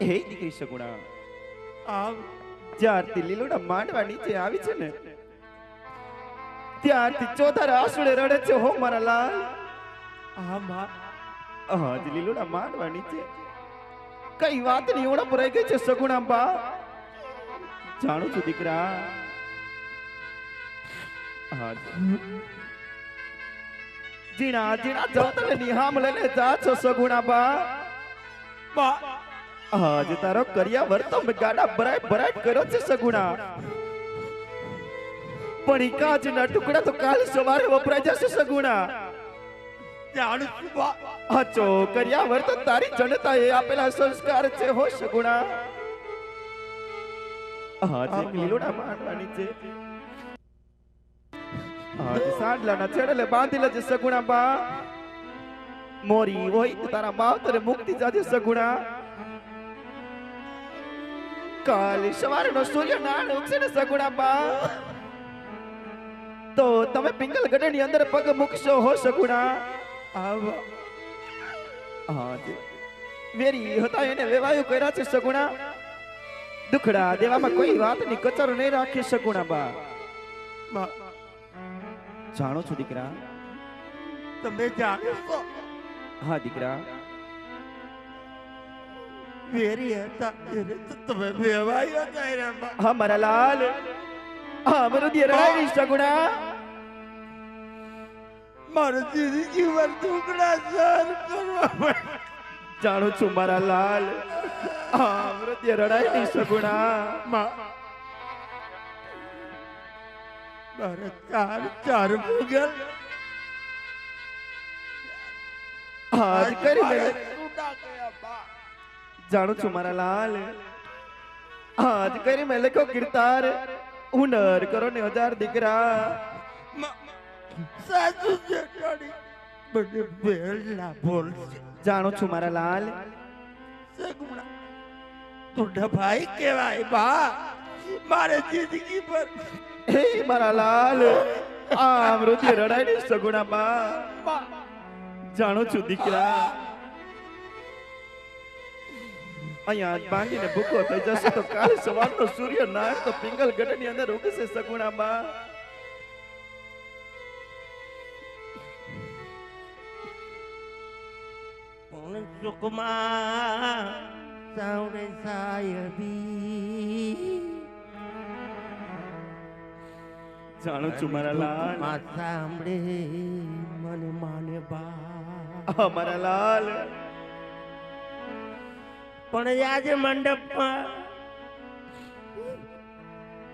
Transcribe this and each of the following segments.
હે દીકરી સગુણા. આવ જ્યારથી લીલોડા માંડવા નીચે આવી છે ને, ત્યારથી ચોધાર આસુડે રડે છે, હો મારા લાલ. હા માં આજ લીલોડા માંડવા નીચે કઈ વાતની ઓળખ રહી ગઈ છે સગુણા બા? જાણું છું દીકરા. જીણા જીણા જીણા તમે નિહામ લઈને જા છો સગુણા બા. બા આજ તારો કર્યા વર્તમ ગાડા ભરાય ભરાય કર્યો છે સગુણા. પણ ઈ કાચના ટુકડા તો કાલ સવારે વપરાઈ જશે સગુણા. હાચો કર્યા વર્તન તારી એ આપેલા સંસ્કાર છે હો સગુણા. આજે લીલોડા માંડવાની છે. આજ સાંડલાના છેડલે બાંધી લેજે સગુણા બા. મોરી હોય તો તારા માવતરે મુક્તિ જાજે સગુણા. કાલે સવારનો સૂર્ય નાણ ઉગશે ને સગુડા બા. તો તમે પિંગલ ગઢની અંદર પગ મૂકશો હો સગુણા. આવ. હાજી વેરી હતા એને વેવાયું કર્યા છે સગુણા. દુખડા દેવામાં કોઈ વાતની કચર નહીં રાખી સગુણા બા. બા. જાણો છો દીકરા? તમે જાણો છો? હા દીકરા. મારા લાલ હા મરુદિય રડાઈ સગુણા મારું પર ટુકડા સહન કરવા જાણું છું મારા લાલ હા મરુદિય રડાઈ ની સગુણા માં ચાર ચાર મુગલ આજ કરી બા જાણું છું મારા લાલ. આજ કરી મેં લખ્યો કીર્તાર હુનર કરો ને હજાર દીકરા. બેલના બોલ જાણું છું મારા લાલ. સગુણા તું ભાઈ કેવાય બા. મારે જિંદગી પર હે મારા લાલ આમ મૃત્યુ રડાઈ ની સગુણા બા. જાણું છું દીકરા. અહીંયા બાંધીને ભૂખો ભૂકો થઈ જશે તો કાલ સવારનો સૂર્ય નાશ તો પિંગલ ગઢની અંદર ઉગશે સગુણામાં. પણ સુકમાં સાવડે સાયબી. જાણું છું મારા લાલ. માં સાંભળે મને માને બા મારા લાલ. પણ આજે મંડપમાં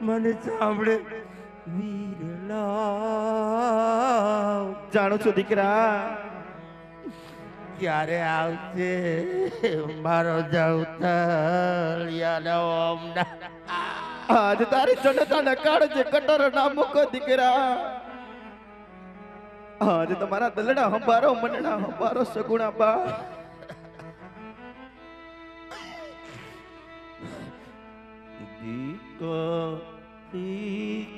મને સાંભળે વીરલા જાણું છું દીકરા, ક્યારે આવશે મારો જવતર યાદ ઓમના? આજ તારી જનતાને કાળજે કટર ના મૂકો દીકરા. આજ તમારા દલડા હંભારો મનડા હંભારો સગુણા બા દીકોને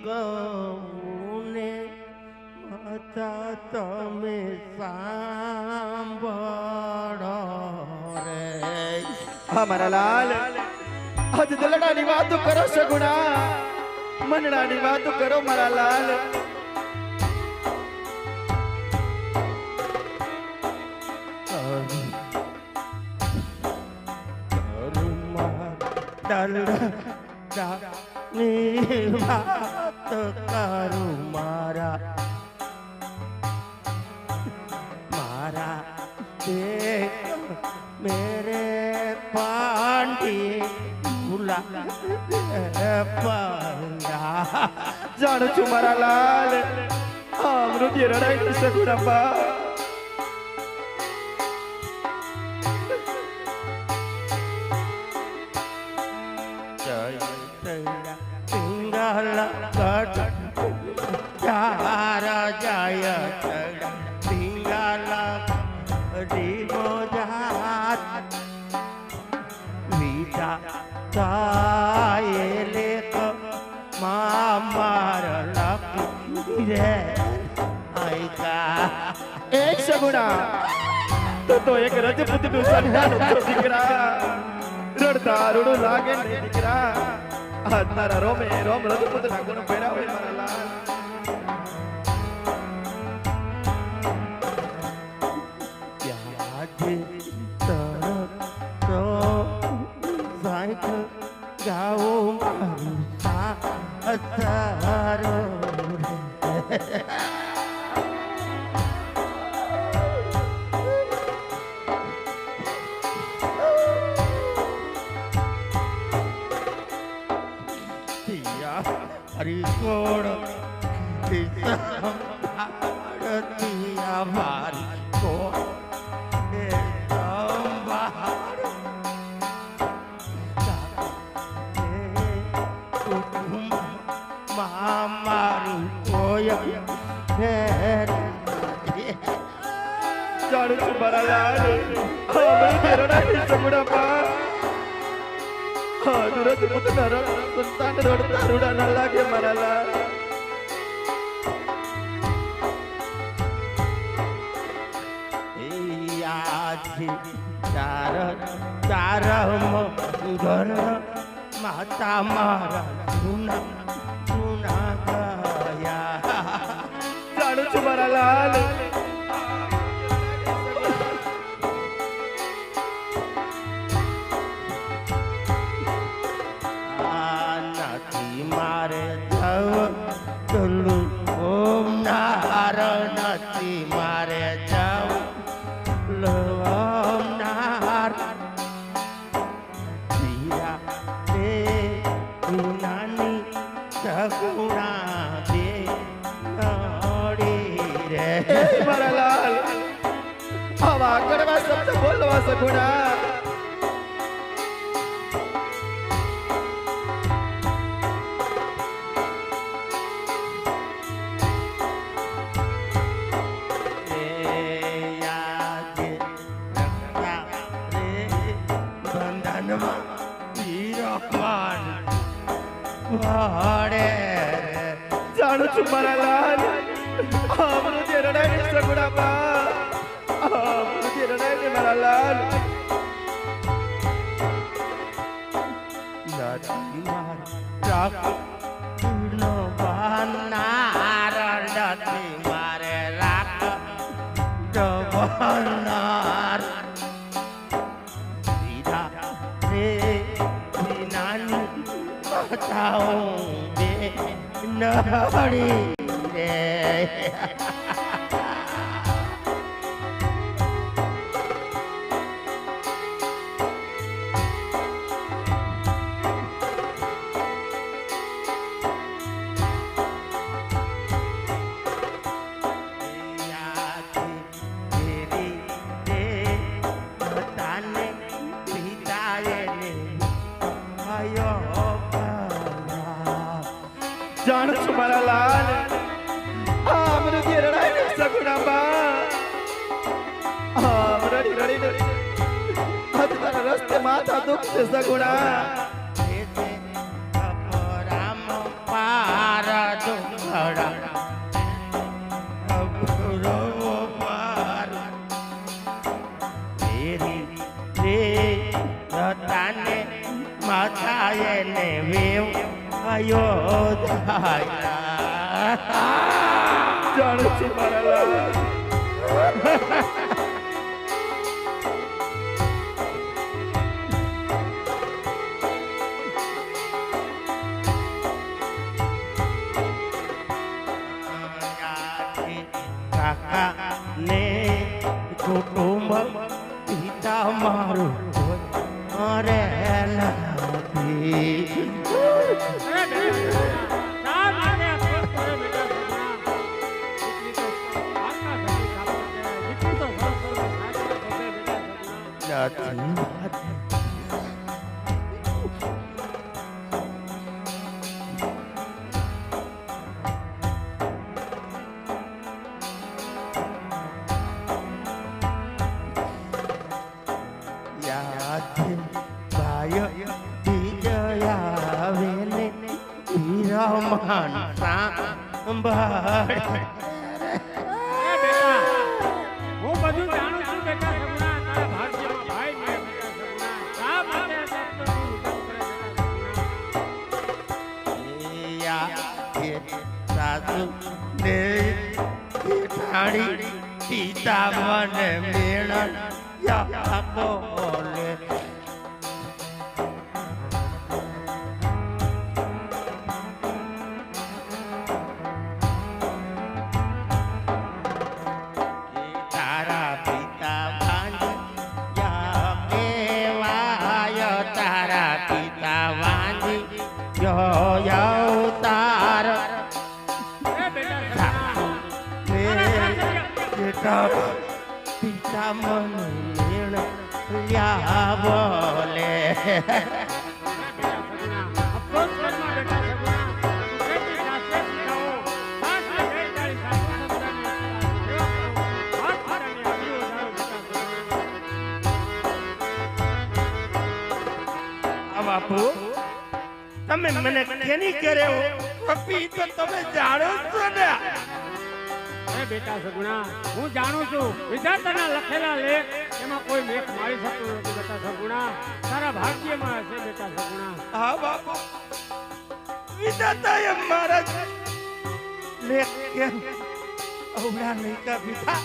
માતા તમે સાંભળો રે. હા મારા લાલ. આજ દલડાની વાત કરો સગુણા. મનડાની વાત કરો મારા લાલ. કરું મારા. મારા દેખ મેરે પાંડી ભૂલા પાંડા. જાણું છું મારા લાલ. અમૃત મૃત્યુ રડાઈ ની સગુણા તો તો એક રજપૂતનું સંતાન છો દીકરા રડ તારુડું લાગે ને દીકરા આ તારા રોમે રોમ રઘુપત ના ગુણ ભેરા હોય મારા લાલ યાદે તરત તો સાયકલ ગાઓ મારું સારો હરી કોણ ભારતીયા મારી કોણ એ સંભાળ મારું કોઈ જાણું છું મારા લાલ અમે તેરડા ની સગુણા પા ના રઘ સંતાન રોડ તારુડા ના લાગે મારા ચાર ચાર ઘર માતા મારા જૂના જૂના ગયા. જાણું છું મારા લાલ. ચલું ઓમ નાર નથી મારે જવ ઓમ નાર હીરા દે નાની સગુણા દે નડી રે એ મારા લાલ આવા કડવા શબ્દ બોલવા સગુણા જાણું છું મારા લાલ. આમનું જે રડાય ને પા આમનું જે રડાય ને મારા લાલ. મારે બતાઓ બે નડી રે. રસ્તે માથા દુખશે સગુણા. માથાએ ને વેવ જાણું છું મારા નથી છે સાસુ ને જેઠાણી સીતા મને મેળા બાપુ, તમે મને કેની કરે પપ્પી તો તમે જાણો છો ને. બેટા સગુણા, હું જાણું છું વિધાતાના લખેલા લેખ કોઈ મેક મારી શકતો નથી બેટા સગુણા. તારા ભાગ્યમાં હશે બેટા સગુણા. હા બાપુ. વિધાતાએ મારા જ લેખ કેમ? અવળા નહીં કા વિધા?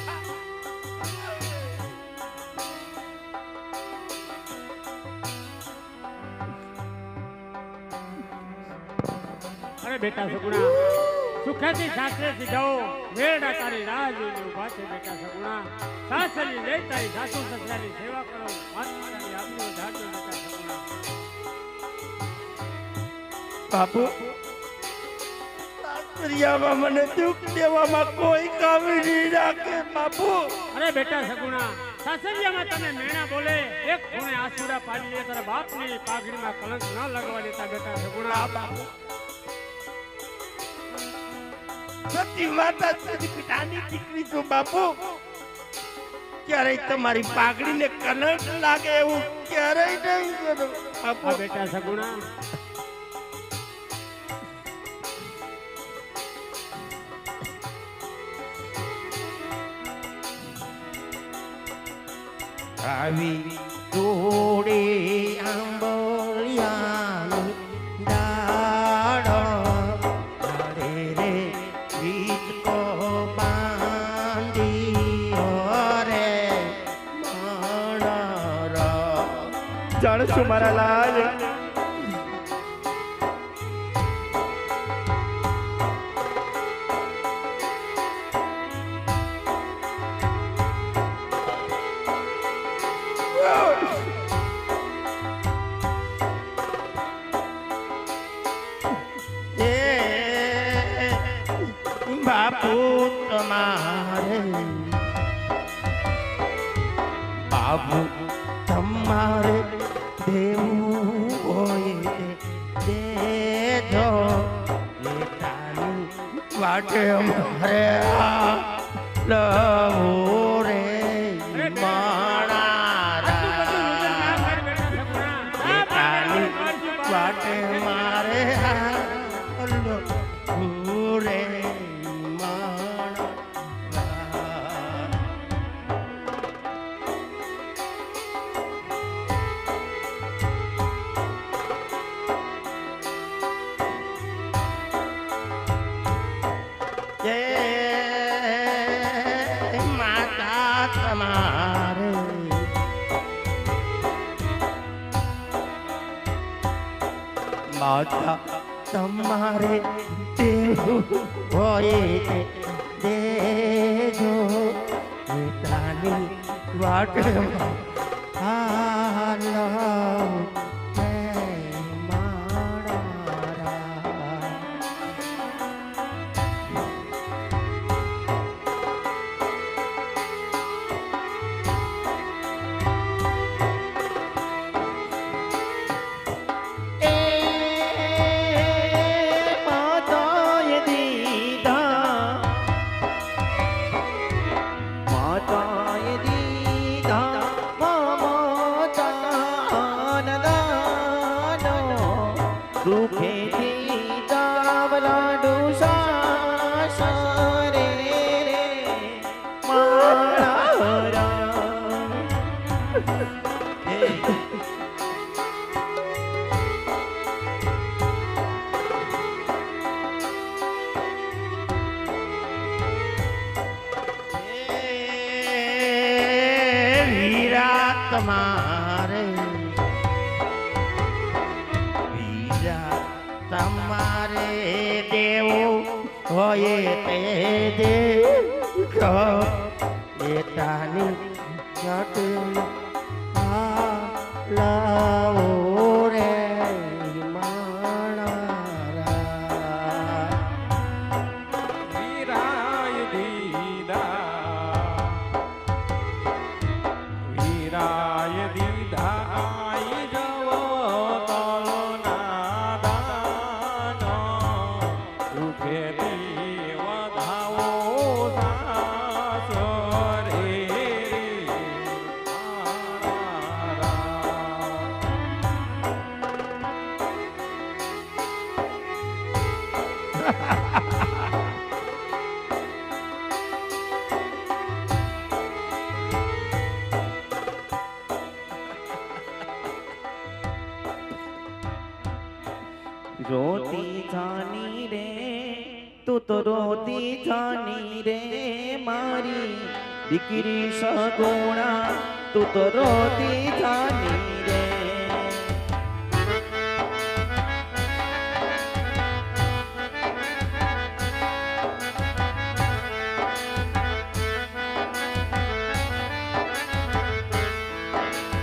અરે બેટા સગુણા. સુખેથી સાસરેથી જાઓ મેળા તારી રાહ જોઈને છે બેટા સગુણા. સાસરી લઈ તારી સાસુ સસરાની સેવા કરો. માતાની આબરૂ ઢાંકજો બેટા સગુણા. બાપુ સાસરિયામાં મને દુઃખ દેવામાં કોઈ કામી નહીં રાખે બાપુ. અરે બેટા સગુણા સાસરિયામાં તમે મેણા બોલે. એક ખૂણે આસુડા પાડી લે તારા બાપની પાઘડીમાં કલંક ન લગવા દેતા બેટા સગુણા. બાપુ. સતી માતા સતી પિતાની દીકરી છું બાપુ ક્યારેય તમારી પાઘડીને કલંક લાગે એવું ક્યારેય નહીં કરું. બાપુ. બેટા સગુણા. આવી જોડે છું મારા લાલ બાપુ તમારે બાપુ તમારે દેવું હોય તે દેજો બેટાની વાટે મારે લવું. માતા તમારે દેવું હોય દેજો. બેટાની વાટમાં તમારે. બીજા તમારે દેવું હોય તે દે. બેટાની ચટણી દીકરી સગુણા, તું તો રોતી જાની રે.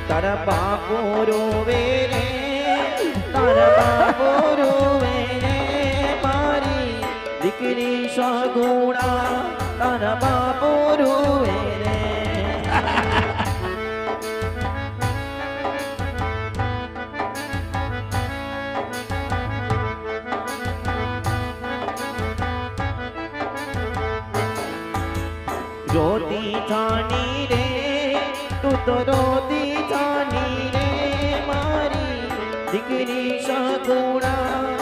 તારા બાપો રોવે રે, તારા બાપો રોવે રે. મારી દીકરી સગુણા, તારા બાપો દીકરી સગુણા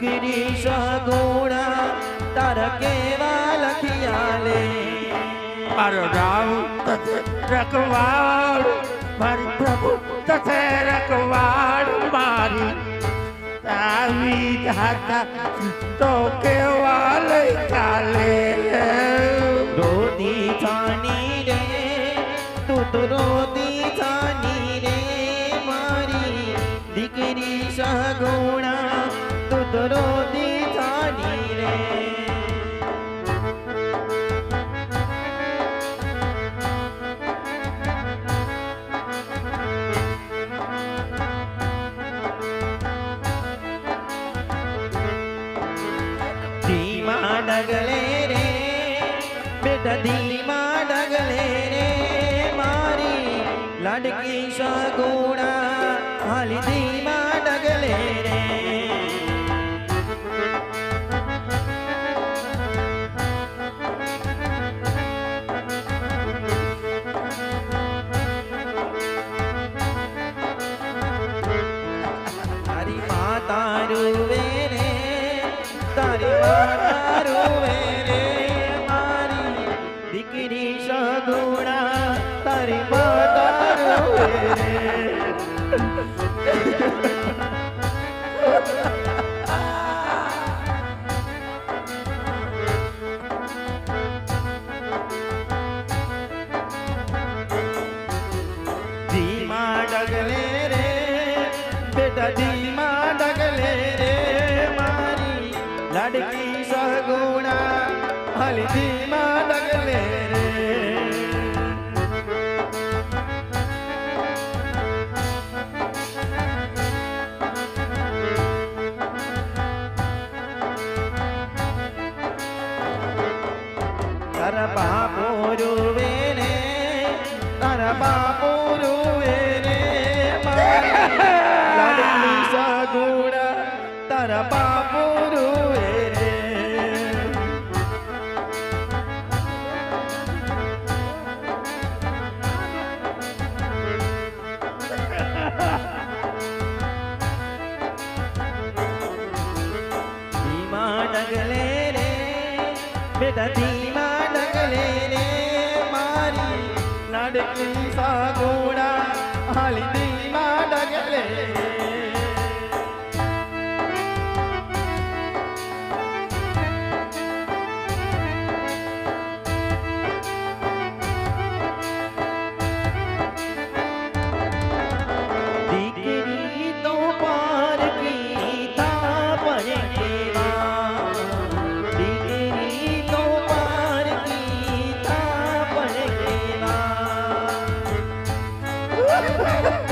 દીકરી સગુણા તાર કેવા લખ્યા લે મારો રામ તથે રખવાડ મારી પ્રભુ તથે રખવાડ મારી તાવી દાદા તો કેવા લઈ કાલે રોતી જાની રે તું તો રોતી જાની રે મારી દીકરી સગુણા લાડકી સગુણા. હાલી ધીમા ડગલે દધી માં ડગલે રે મારી. લાડકી સહગુણા હલધી ધીમા ડગલે રે મારી લાડકી સાગુણા હાલી ધીમા ડગલે Yeah.